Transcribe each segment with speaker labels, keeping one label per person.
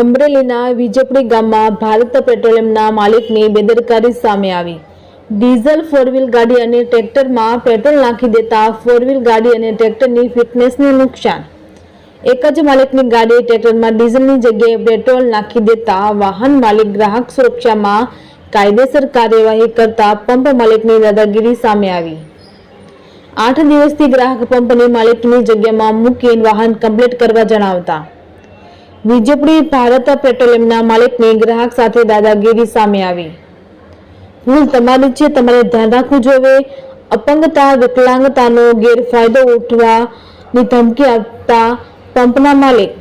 Speaker 1: અમરેલીના વિજયપુરી ગામમાં ભારત પેટ્રોલિયમના માલિકની બેદરકારી સામે આવી. ડીઝલ ફોર વ્હીલ ગાડી અને ટ્રેક્ટરમાં પેટ્રોલ નાખી દેતા ફોર વ્હીલ ગાડી અને ટ્રેક્ટરની ફિટનેસને નુકસાન. એક જ માલિકની ગાડી ટ્રેક્ટરમાં ડીઝલની જગ્યાએ પેટ્રોલ નાખી દેતા વાહન માલિક ગ્રાહક સુરક્ષામાં કાયદેસર કાર્યવાહી કરતા પંપ માલિકની દાદાગીરી સામે આવી. આઠ દિવસથી ગ્રાહક પંપને માલિકની જગ્યામાં મૂકીને વાહન કમ્પ્લીટ કરવા જણાવતા વિજયપુરી ભારત પેટ્રોલિયમના માલિકની ગ્રાહક સાથે દાદાગીરી સામે આવી. ભૂલ તમારી છે, તમારે ધ્યાન રાખવું જોઈએ. અપંગતા, વિકલાંગતાનો ગેરફાયદો ઉઠવાની ધમકી આપતા પંપના માલિક.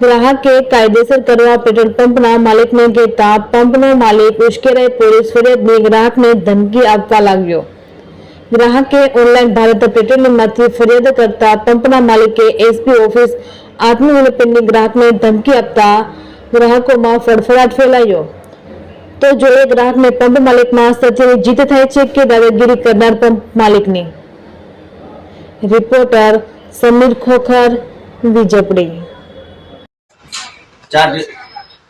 Speaker 1: ગ્રાહકે કાયદેસર કરવા પેટ્રોલ પંપના માલિકને કહેતા પંપનો માલિક ઉશ્કેરાઈ પોલીસ ફરિયાદની ગ્રાહકને ધમકી આપવા લાગ્યો. ગ્રાહકે ઓનલાઈન ભારત પેટ્રોલિયમમાંથી ફરિયાદ કરતા પંપના માલિકે એસપી ઓફિસ આત્મનિર્ભરની ગ્રાહકને ધમકી આપતા ગ્રાહકોમાં ફડફડાટ ફેલાયો તો જોઈએ ગ્રાહકને પંપ માલિકમાં સચેરી જીત થાય છે કે દાદાગીરી કરનાર પંપ માલિકની રિપોર્ટર સમીર ખોખર વિજયપુરી
Speaker 2: ચાર દિ-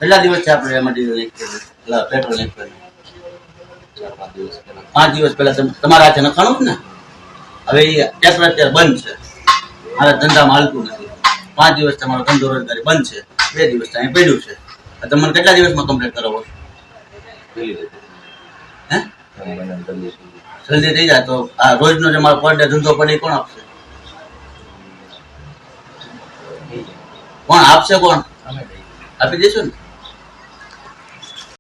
Speaker 2: કેટલા દિવસ છે આપણે એમાં ડીઝલ લીક કરેલું? એટલે પેટ્રોલ લીક કરેલું? પાંચ દિવસ પહેલા તમ- તમારા હાથે નખાણું જ ને હવે એ ટ્રેક્ટર અત્યારે બંધ છે મારા ધંધામાં હાલતું નથી પાંચ દિવસ તમારો ધંધો રોજગારી બંધ છે, બે દિવસ અહીં પડ્યું છે. તમને કેટલા દિવસમાં કમ્પ્લીટ કરાવો હે? જલ્દી થઈ જાય તો આ રોજનો જે મારો પર ડે ધંધો પડે કોણ આપશે? કોણ આપશે કોણ? આપી દઈશું ને?